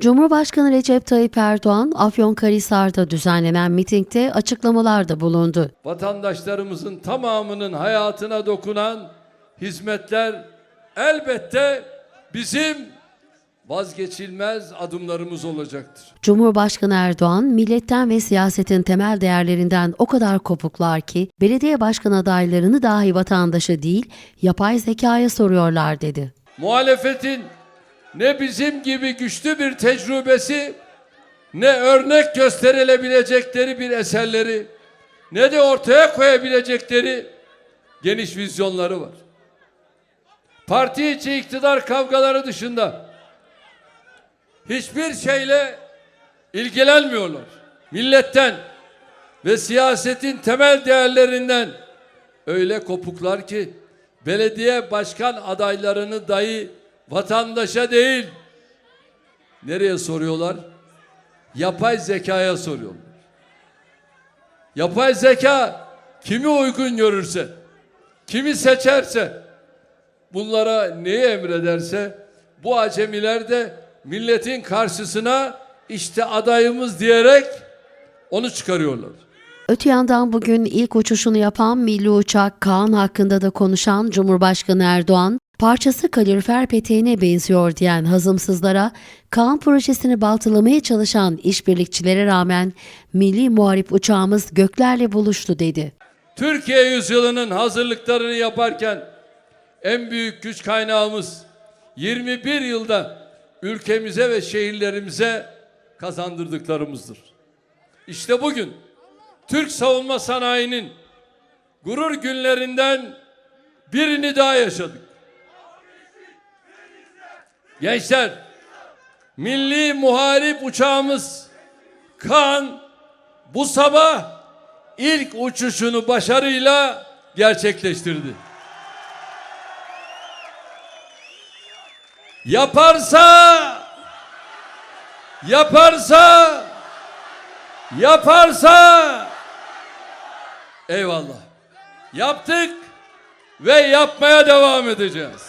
Cumhurbaşkanı Recep Tayyip Erdoğan, Afyonkarahisar'da düzenlenen mitingde açıklamalarda bulundu. vatandaşlarımızın tamamının hayatına dokunan hizmetler elbette bizim vazgeçilmez adımlarımız olacaktır. Cumhurbaşkanı Erdoğan, milletten ve siyasetin temel değerlerinden o kadar kopuklar ki, belediye başkan adaylarını dahi vatandaşa değil, yapay zekaya soruyorlar dedi. Muhalefetin ne bizim gibi güçlü bir tecrübesi ne örnek gösterilebilecekleri bir eserleri ne de ortaya koyabilecekleri geniş vizyonları var. Parti içi iktidar kavgaları dışında hiçbir şeyle ilgilenmiyorlar. Milletten ve siyasetin temel değerlerinden öyle kopuklar ki belediye başkan adaylarını dahi vatandaşa değil nereye soruyorlar? Yapay zekaya soruyorlar. Yapay zeka kimi uygun görürse, kimi seçerse, bunlara neyi emrederse bu acemiler de milletin karşısına işte adayımız diyerek onu çıkarıyorlar. Öte yandan bugün ilk uçuşunu yapan milli uçak Kaan hakkında da konuşan Cumhurbaşkanı Erdoğan, parçası kalorifer peteğine benziyor diyen hazımsızlara, Kaan projesini baltalamaya çalışan işbirlikçilere rağmen milli muharip uçağımız göklerle buluştu dedi. Türkiye yüzyılının hazırlıklarını yaparken en büyük güç kaynağımız 21 yılda ülkemize ve şehirlerimize kazandırdıklarımızdır. İşte bugün Türk savunma sanayinin gurur günlerinden birini daha yaşadık. Gençler, milli muharip uçağımız Kaan bu sabah ilk uçuşunu başarıyla gerçekleştirdi. Yaparsa yaparsa yaparsa eyvallah. Yaptık ve yapmaya devam edeceğiz.